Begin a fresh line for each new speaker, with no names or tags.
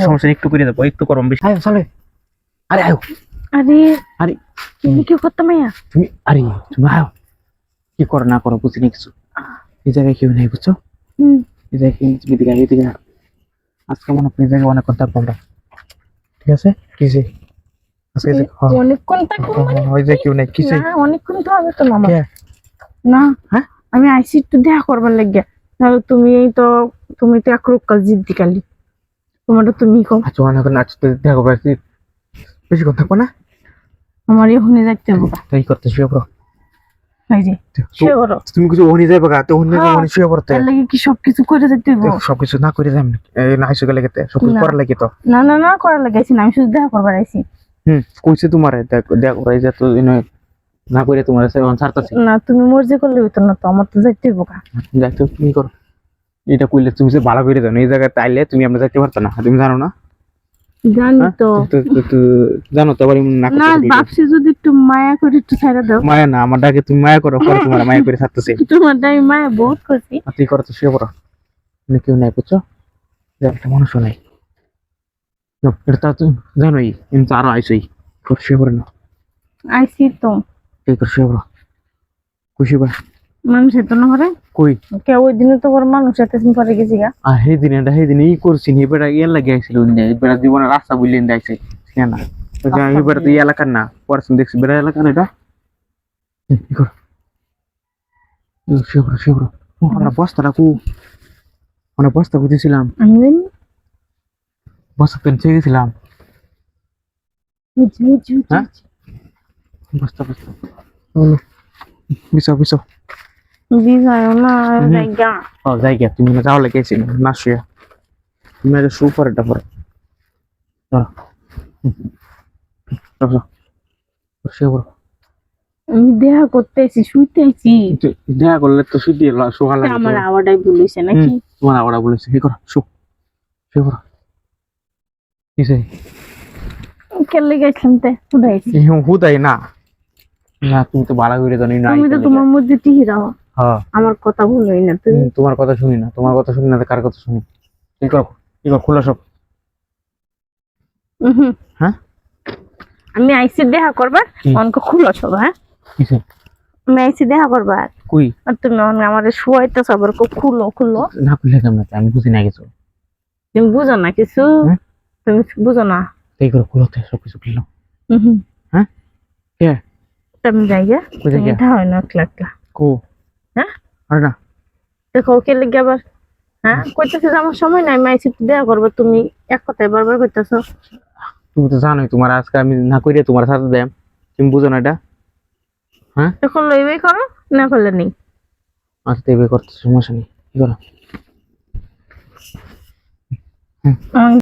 সমস্যা একটু করে দেবো একটু করম বেশি। আয় চলে। আরে আয়।
আরে
আরে।
তুমি কি করতে মাইয়া?
তুমি আরে তুমি আয়। কি করো না করো বুঝিনি কিছু। এই জায়গায় কেউ নেই বুঝছ? এই জায়গায় কেউ তুমি এদিকে এদিকে আজকে মনে হয় জায়গায় অনেক কথা আমরা ঠিক আছে? আজকে যে-
অনেকক্ষণ থাকব
হ্যাঁ,
মানে?
হ্যাঁ, ওই যে কেউ নেই কিসে
না অনেকক্ষণ তো হবে তো মামা। না
হ্যাঁ?
আমি আইসি একটু দেখা করবার লাগিয়া। তাহলে তুমি তো তুমি তো এক রোগ কাল জিদ্দি কালি। তোমারটা তুমি কম
আচ্ছা অনেক নাচতে দেখো বেশি বেশি কথা থাকব না।
আমার এখনই যাইতে হবে।
তাই করতে শুয়ে পড়ো। তুমি কিছু ওনি যাবে গা তো ওনি
হ্যাঁ।
শুয়ে পড়তে
লাগে কি সবকিছু করে যেতে হবে
সবকিছু না করে যাম না হাইসু গেলে গেতে সবকিছু
না।
করার লাগে তো।
না না না করার লাগাইছি না আমি শুধু দেখা করবার আইছি।
হুম কইছে তোমারে দেখ দেখ ওরাই যে তো না করে তোমার সেবন ছাড়তাছে।
না তুমি মর্জি করলে হইতো না তো আমার তো যাইতে হবে।
দেখ তুমি করো। এটা কইলে তুমি যে ভালো করে জানো এই জায়গায় তাইলে তুমি আমরা যাইতে পারতো না। তুমি জানো না?
জানি
হ্যাঁ?
তো।
তো- তো- তো- জানো তো এমন না
না ভাবছি যদি একটু মায়া করে একটু ছাড়া দাও।
মায়া না আমার ডাকে তুমি মায়া করো পরে তোমার মায়া করে ছাড়তেছে।
তোমার মায়া বহুত করছি।
আর তুই করো তো শুয়ে পড়ো। এখানে কেউ নাই বুঝছ? একটা মানুষও নাই। এটা তো জানোই কিন্তু আরও আইসই। কর শুয়ে পড়ে না।
আইসি তো।
কর শুয়ে পড়ো। খুশি
মানুষের তো না করে
কই
কে ওই দিনে তো বড় মানুষ এত দিন পরে গেছি গা
আর সেই দিন এটা সেই দিন ই করছি নি এবার ইয়ার লাগে আইছিল এবার জীবনের রাস্তা বুঝলেন দেখছে সে না এবার তো এই এলাকার না পড়াশোনা দেখছি বেড়া এলাকার এটা হুম, ই কর ই শুয়ে পড়ো শুয়ে পড়ো ও, আমরা বস্তাটা কু আমরা বস্তা বুঝেছিলাম
আমি জানি
বস্তা পেন চেয়ে গেছিলাম
বুঝছি, বুঝছি, বুঝছি,
হ্যাঁ?
বুঝছি।
বস্তা বস্তা বলো বিছো
বিজয় না। জায়গা।
ও গিয়া তুমি না যাওয়া লেগেছি না শুয়ে। তুমি আগে শু পরে এটা পরে
আমি দেখা করতে আইছি শুইতে আইছি
দেখা করলে তো শুধু শোয়া লাগে
আমার
তো।
আওয়াটাই বলেছে নাকি?
তোমার আবার বলেছে কি করো শু। শুয়ে পড়ো। কিসে
কেলে গেছিলাম তে উঠাইছি
হুদাই না। না তুমি তো ভালো করে জানি না
তুমি তো তোমার মধ্যে টিহি রাও আমার কথা ভুলোই না তুমি।
তোমার কথা শুনি না। তোমার কথা শুনি না কার কথা শুনি? কি করো কি করো খোলা সব। হ্যাঁ?
আমি আইসি দেখা করবার
কি?
অনেক খুলো সব হ্যাঁ? আমি আইসি দেখা করবার।
কই?
আর তুমি আমার শুয়াইতে সবার খুলো খুলো।
না খুলে কেমন আমি বুঝি না কিছু
তুমি বুঝো না কিছু?
হ্যাঁ?
তুমি বুঝো না।
এই করে খুলোতে সব কিছু
উহুম।
হ্যাঁ? কে?
তুমি
গিয়া?
হয় না একলা একলা।
কো?
হ্যাঁ?
আরে না।
দেখো ওকে লেগে আবার হ্যাঁ? কইতেছে যে আমার সময় নাই আমি আইসি দেখা করব তুমি এক কথায় বারবার কইতেছো।
তুমি তো জানোই তোমার আজকে আমি না করিয়ে তোমার সাথে দেম তুমি বুঝো না এটা? হ্যাঁ?
যখন লইবেই করো না করলে নেই।
আচ্ছা দেবে করতে সমস্যা নেই। কি করো?
আমি